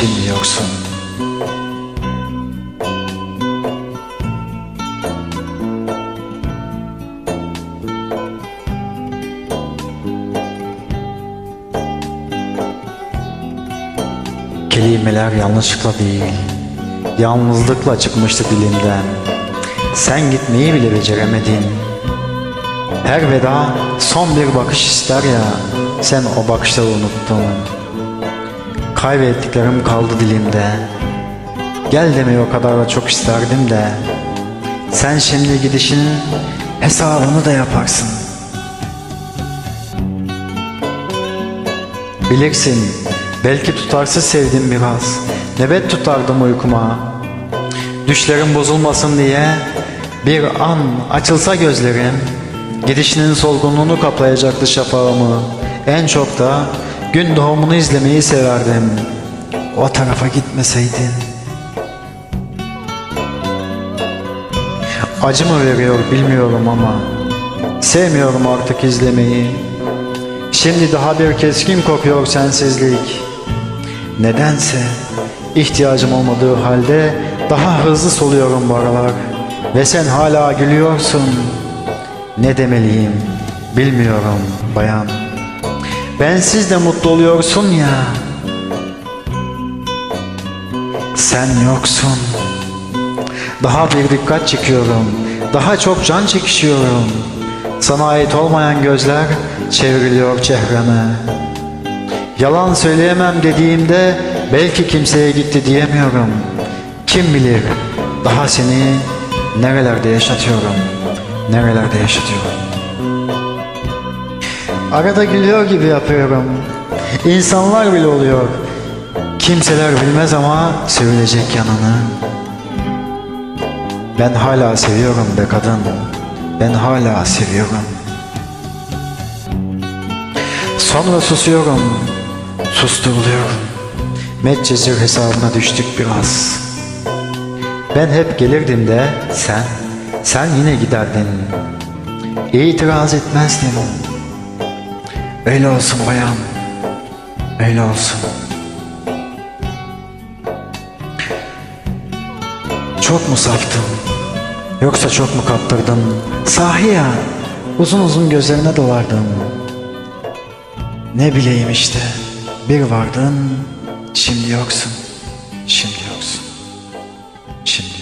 şimdi yoksun. Kelimeler yanlışlıkla değil, yalnızlıkla çıkmıştı dilimden. Sen gitmeyi bile beceremedin. Her veda son bir bakış ister ya, sen o bakışları unuttun. Kaybettiklerim kaldı dilimde. Gel demeyi o kadar da çok isterdim de. Sen şimdi gidişinin hesabını da yaparsın. Bilirsin, belki tutarsız sevdim biraz. Nöbet tutardım uykuma. Düşlerim bozulmasın diye bir an açılsa gözlerim. Gidişinin solgunluğunu kaplayacaktı şafağımı. En çok da gün doğumunu izlemeyi severdim. O tarafa gitmeseydin. Acı mı veriyor bilmiyorum ama sevmiyorum artık izlemeyi. Şimdi daha bir keskin kokuyor sensizlik. Nedense ihtiyacım olmadığı halde daha hızlı soluyorum bu aralar. Ve sen hala gülüyorsun. Ne demeliyim bilmiyorum bayan. Bensiz de mutlu oluyorsun ya. Sen yoksun. Daha bir dikkat çekiyorum. Daha çok can çekişiyorum. Sana ait olmayan gözler çevriliyor çehreme. Yalan söyleyemem dediğimde belki kimseye gitti diyemiyorum. Kim bilir daha seni nerelerde yaşatıyorum. Nerelerde yaşatıyorum. Arada gülüyor gibi yapıyorum. İnsanlar bile oluyor. Kimseler bilmez ama söyleyecek yanını. Ben hala seviyorum be kadın. Ben hala seviyorum. Sonra susuyorum. Susturuluyorum. Medcezir hesabına düştük biraz. Ben hep gelirdim de sen, sen yine giderdin. İtiraz etmezdin. Öyle olsun bayan. Öyle olsun. Çok mu saftım? Yoksa çok mu kaptırdım? Sahi ya, uzun uzun gözlerine dolardım. Ne bileyim işte, bir vardın, şimdi yoksun, şimdi yoksun, şimdi